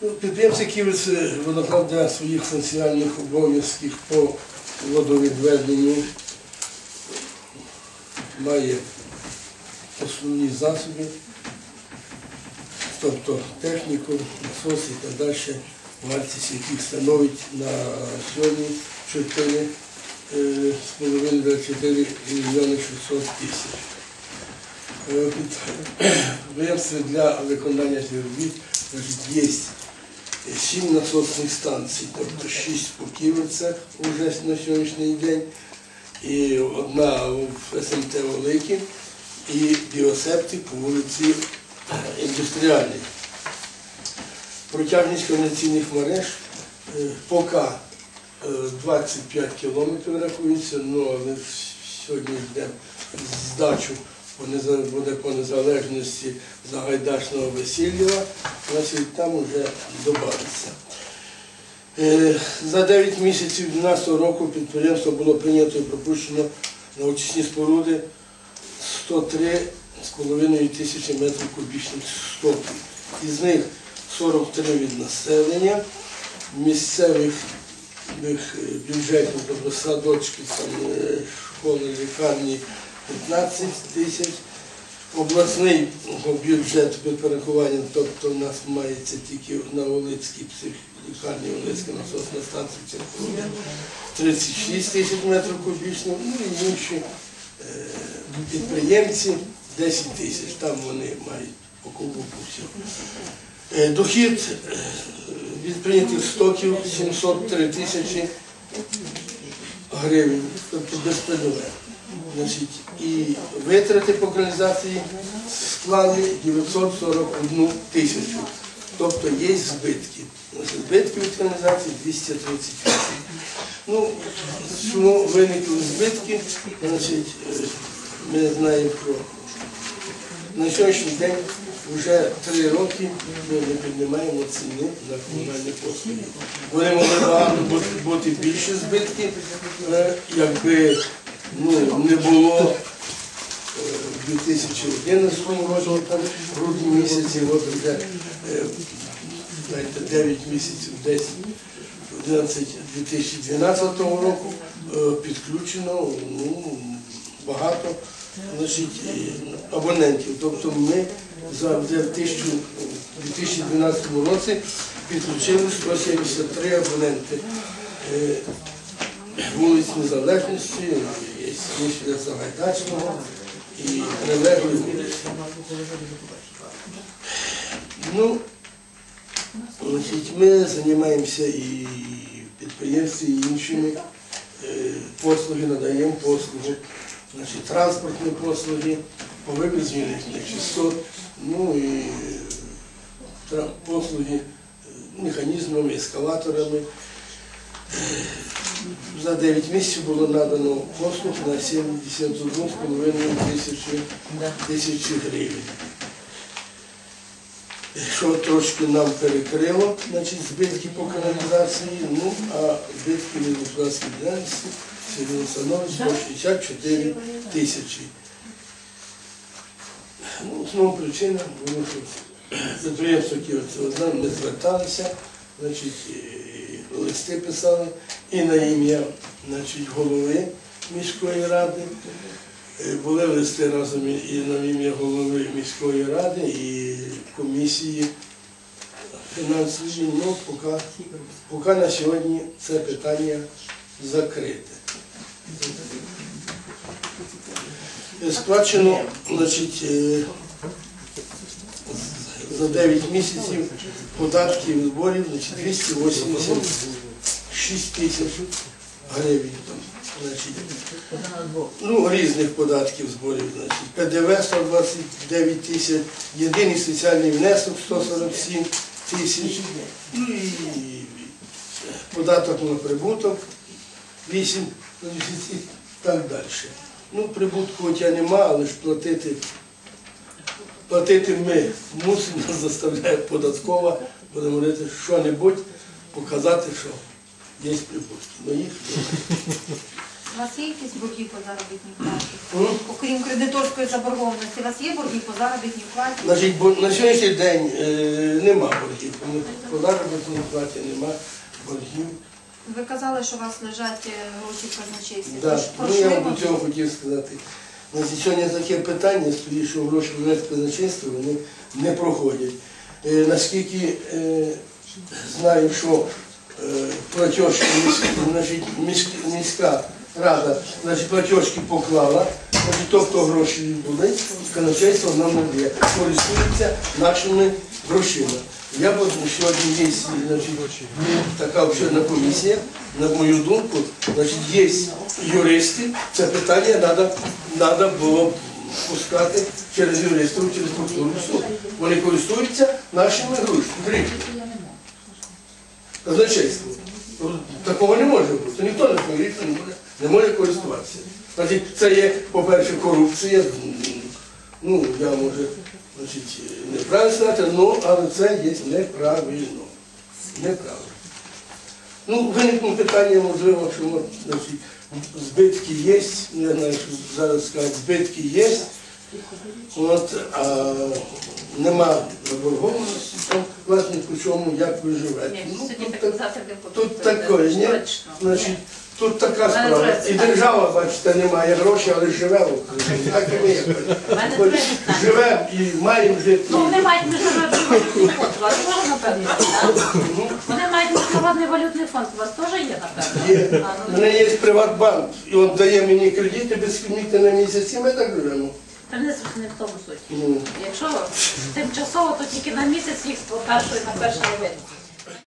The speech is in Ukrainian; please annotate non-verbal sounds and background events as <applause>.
Ну, Підприємство Київець водоклад для своїх функціональних обов'язків по водовідведенню має основні засоби, тобто техніку, насоси і так далі, вартість яких становить на сьогодні 4 е, з половиною до 4 мільйони 600 тисяч. Е, Підприємство <clears throat> для виконання цих робіт є сім насосних станцій, тобто шість по Ківерцях вже на сьогоднішній день, і одна в СМТ Великі, і біосептик по вулиці е, <clears throat> Індустріальній. Протяжність каналізаційних мереж е, поки е, 25 кілометрів рахується, ну але сьогодні йде здачу буде по незалежності Загайдачного Васильєва, значить там вже додається. Е, За 9 місяців 2012 року підприємство було прийнято і пропущено на очисні споруди 103,5 тисячі метрів кубічних стоків. Із них 43 від населення, місцевих е, бюджетів, тобто садочки, е, школи, лікарні 15 тисяч. Обласний бюджет підпорядкування, тобто у нас мається тільки на Олицькій психлікарні, Олицька насосна станція циркулює 36 тисяч метрів кубічних, ну і інші е, підприємці 10 тисяч, там вони мають кубу всього. Е, Дохід е, від прийнятих стоків 703 тисячі гривень, тобто без. Значить, і витрати по каналізації склали 941 тисячу. Тобто є збитки. Збитки від каналізації 238. Ну, чому виникли збитки? Значить, е, ми знаємо про на сьогоднішній день вже три роки ми не піднімаємо ціни на комунальні послуги. Вони могли багато бути, більші збитки, е, якби ну, не було е, в 2011 році, в грудні місяці, от вже е, знаєте, 9 місяців, 10, 11 2012 року е, підключено ну, багато значить, е, абонентів. Тобто ми за вже в 2012 році підключили 173 абоненти. Е, Вулиць Незалежності, є Мішля Загайдачного і прилеглі. Ну, значить, ми займаємося і підприємстві, і іншими е, послуги, надаємо послуги, значить, транспортні послуги, по вивезенню нечистот, ну і послуги е, механізмами, ескалаторами. За 9 місяців було надано послуг на 71,5 тисячі, тисячі гривень. Що трошки нам перекрило, значить, збитки по каналізації, ну, а збитки від господарської діяльності сьогодні становить 164 тисячі. Ну, знову причина, тому що підприємство Київцеводна, ми зверталися, значить, листи писали і на ім'я значить, голови міської ради. Е, Були листи разом і на ім'я голови міської ради і комісії фінансової, ну, поки, поки на сьогодні це питання закрите. Е, Сплачено, значить, е, за 9 місяців податків і зборів значить, 286 тисяч гривень. Там, значить, ну, різних податків зборів. Значить, ПДВ 129 тисяч, єдиний соціальний внесок 147 тисяч, ну і податок на прибуток 8 значить, і так далі. Ну, прибутку хоча нема, але ж платити платити ми мусимо, нас <laughs> заставляє податкова, будемо говорити, що-небудь показати, що є прибутки. Їх немає. У вас є якісь борги по заробітній платі? М? Окрім кредиторської заборгованості, у вас є борги по заробітній платі? Значить, бо на сьогоднішній день е, нема боргів. По заробітній платі нема боргів. Ви казали, що у вас лежать е, гроші в казначействі. Да. Тож Ну, пройшли я вам ми- до цього хотів сказати. Значить, сьогодні таке питання стоїть, що гроші в казначейство вони не проходять. Е, наскільки е, знаю, що платіжки міська, рада значить, платіжки поклала, значить, тобто гроші були, казначейство нам не дає, користується нашими грошима. Я б сьогодні є значить, така обширна комісія, на мою думку, значить, є юристи, це питання треба надо було пускати через юристів, через прокуратуру. в суд. Вони користуються нашими грошами. Казначейство. Ну, Такого не може бути. Ніхто не повірить, не може, не може користуватися. Значить, це є, по-перше, корупція. Ну, я може значить, неправильно сказати, ну, але це є неправильно. Неправильно. Ну, виникло питання, можливо, що значить, збитки є, не знаю, що зараз сказати, збитки є, от, а нема заборгованості, там власнику чому, як ви живете. Ні, Ну, сьогодні тут, так так, завтра не тут такое, ні? Точно. Значить, тут така справа. І держава, бачите, не має грошей, але живе в Україні. Так і ми як. мене Хоч третє питання. Живемо і маємо жити. Ну, вони мають міжнародний валютний фонд. У вас теж, напевно, є, так? Вони мають міжнародний валютний фонд. У вас теж є, напевно? Є. А, У ну, мене є Приватбанк, і він дає мені кредити безкредитні на місяць, і ми так живемо. Та не не в тому суть. Ну, Якщо тимчасово, то тільки на місяць їх з першої на першу вид.